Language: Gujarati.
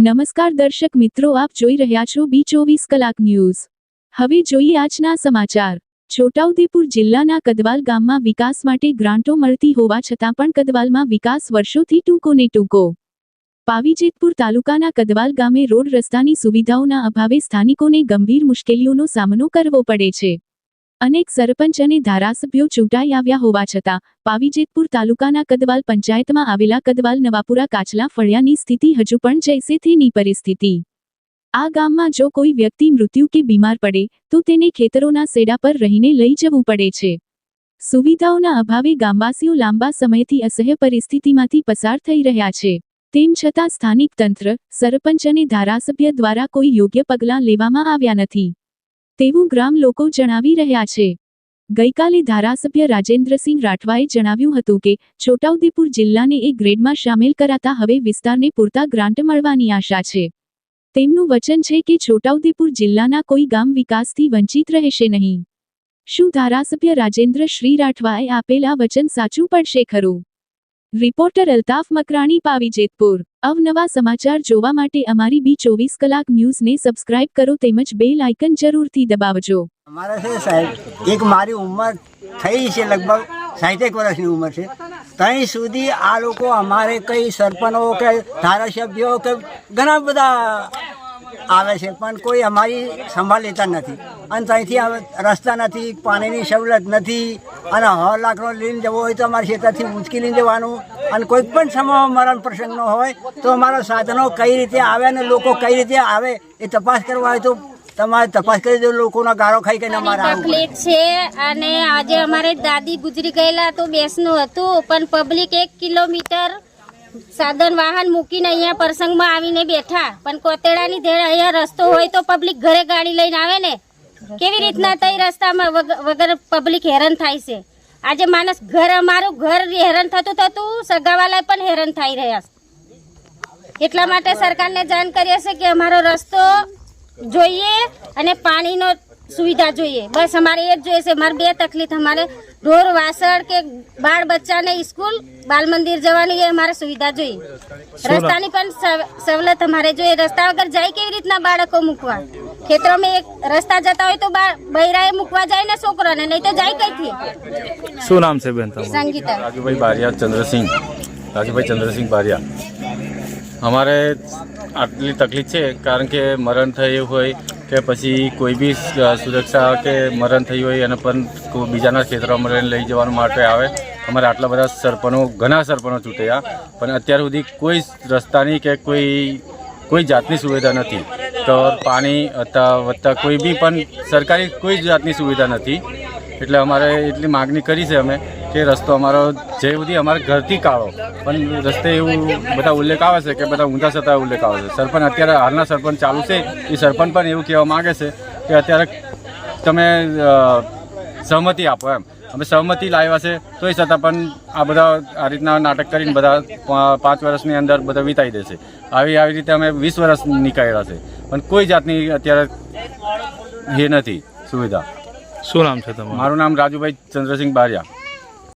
નમસ્કાર દર્શક મિત્રો, આપ જોઈ રહ્યા છો બી ચોવીસ કલાક ન્યૂઝ. હવે જોઈએ આજના સમાચાર. છોટાઉદેપુર જિલ્લાના કદવાલ ગામમાં વિકાસ માટે ગ્રાન્ટો મળતી હોવા છતાં પણ કદવાલમાં વિકાસ વર્ષોથી ટૂંકો ને ટૂંકો. પાવીજેતપુર તાલુકાના કદવાલ ગામે રોડ રસ્તાની સુવિધાઓના અભાવે સ્થાનિકોને ગંભીર મુશ્કેલીઓનો સામનો કરવો પડે છે. અનેક સરપંચ અને ધારાસભ્યો ચૂંટાઈ આવ્યા હોવા છતાં, પાવીજેતપુર તાલુકાના કદવાલ પંચાયતમાં આવેલા કદવાલ નવાપુરા કાચલા ફળિયાની સ્થિતિ હજુ પણ જૈસે થેની પરિસ્થિતિ. આ ગામમાં જો કોઈ વ્યક્તિ મૃત્યુ કે બીમાર પડે, તો તેને ખેતરોના સેડા પર રહીને લઈ જવું પડે છે. સુવિધાઓના અભાવે ગામવાસીઓ લાંબા સમયથી અસહ્ય પરિસ્થિતિમાંથી પસાર થઈ રહ્યા છે. તેમ છતાં સ્થાનિક તંત્ર, સરપંચ અને ધારાસભ્ય દ્વારા કોઈ યોગ્ય પગલાં લેવામાં આવ્યા નથી. તેવું ગ્રામ લોકો જણાવી રહ્યા છે. ગઈકાલે ધારાસભ્ય રાજેન્દ્રસિંહ રાઠવાએ જણાવ્યું હતું કે, છોટાઉદેપુર જિલ્લાને એ ગ્રેડમાં સામેલ કરાતા હવે વિસ્તારને પૂરતા ગ્રાન્ટ મળવાની આશા છે. તેમનું વચન છે કે છોટાઉદેપુર જિલ્લાના કોઈ ગામ વિકાસથી વંચિત રહેશે નહીં. શું ધારાસભ્ય રાજેન્દ્ર શ્રી રાઠવાએ આપેલા વચન સાચું પડશે ખરું? રિપોર્ટર અલ્તાફ મકરાણી પાવી જેતપુર અવનવા સમાચાર જોવા માટે અમારી બી ચોવીસ કલાક ન્યૂઝને સબસ્ક્રાઇબ કરો તેમજ બેલ આઇકન જરૂરથી દબાવજો. અમારા છે સાહેબ, એક મારી ઉંમર થઈ છે, લગભગ સાહીઠેક વર્ષની ઉંમર છે. ત્યાં સુધી આ લોકો અમારે કઈ સરપંચો કે ધારાસભ્યો કે ઘણા બધા આવે છે પણ કોઈ અમારી સંભાળ લેતા નથી. અને ત્યાંથી હવે રસ્તા નથી પાણીની સવલત નથી અને હવા લાખનો લઈને જવો હોય તો અમારે ખેતરથી ઊંચકી લઈને જવાનું. અને કોઈ પણ સમય મરણ પ્રસંગનો હોય તો અમારા સાધનો કઈ રીતે આવે અને લોકો કઈ રીતે આવે એ તપાસ કરવા હોય તો તમારે તપાસ કરી દો લોકોના ગાળો ખાઈ કરીને અમારા તકલીફ છે અને આજે અમારે દાદી ગુજરી ગયેલા તો બેસનું હતું પણ પબ્લિક એક કિલોમીટર સાધન વાહન મૂકીને અહીંયા પ્રસંગમાં આવીને બેઠા. પણ કોતેડાની ધેડ અહીંયા રસ્તો હોય તો પબ્લિક ઘરે ગાડી લઈને આવે ને? કેવી રીતના તઈ રસ્તામાં વગર પબ્લિક હેરાન થાય છે? આજે માણસ ઘર, અમારું ઘર હેરાન થતું થતું સગાવાલા પણ હેરાન થઈ રહ્યા છે. એટલા માટે સરકારને જાણ કરીએ હશે કે અમારો રસ્તો જોઈએ અને પાણીનો સુવિધા જોઈએ. બસ અમારે એ જ જોઈએ છે મારે બે તકલીફ અમારે ઢોર વાસણ કે બાળ બચ્ચાને સ્કૂલ બાલ મંદિર જવાની એ અમારે સુવિધા જોઈએ. રસ્તાની પણ સવ- સવલત અમારે જોઈએ. રસ્તા વગર જાય કેવી રીતના બાળકો મૂકવા? ખેતરોમાં એક રસ્તા જતા હોય તો બૈરાએ મૂકવા જાય ને છોકરાને નહીં તો જાય કઈથી શું નામ છે બેન સંગીતા. રાજુભાઈ બારિયા ચંદ્રસિંહ. રાજુભાઈ ચંદ્રસિંહ બારિયા. અમારે આટલી તકલીફ છે કારણ કે મરણ થયું હોય કે પછી કોઈ બી સુરક્ષા કે મરણ થયું હોય અને પણ બીજાના ખેતરોમાં લઈને લઈ જવાનું માટે આવે. અમારે આટલા બધા સરપંચો, ઘણા સરપંચો ચૂંટ્યા, પણ અત્યાર સુધી કોઈ રસ્તાની કે કોઈ કોઈ જાતની સુવિધા નથી. તો પાણી અથવા વત્તા કોઈ બી પણ સરકારી કોઈ જાતની સુવિધા નથી. એટલે અમારે એટલી માગણી કરી છે અમે. કે રસ્તો અમારો જે સુધી અમારા ઘરથી કાઢો પણ રસ્તે એવું બધા ઉલ્લેખ આવે છે કે બધા ઊંધા છતાં ઉલ્લેખ આવે છે. સરપંચ અત્યારે હાલના સરપંચ ચાલુ છે. એ સરપંચ પણ એવું કહેવા માગે છે કે અત્યારે તમે સહમતિ આપો એમ. અમે સહમતિ લાવ્યા છે તોય છતાં પણ આ બધા આ રીતના નાટક કરીને બધા પાંચ વર્ષની અંદર બધા વિતાઈ દેશે આવી આવી રીતે અમે વીસ વર્ષ નીકળ્યા છે. પણ કોઈ જાતની અત્યારે એ નથી સુવિધા. શું નામ છે તમારું? મારું નામ રાજુભાઈ ચંદ્રસિંહ બારિયા.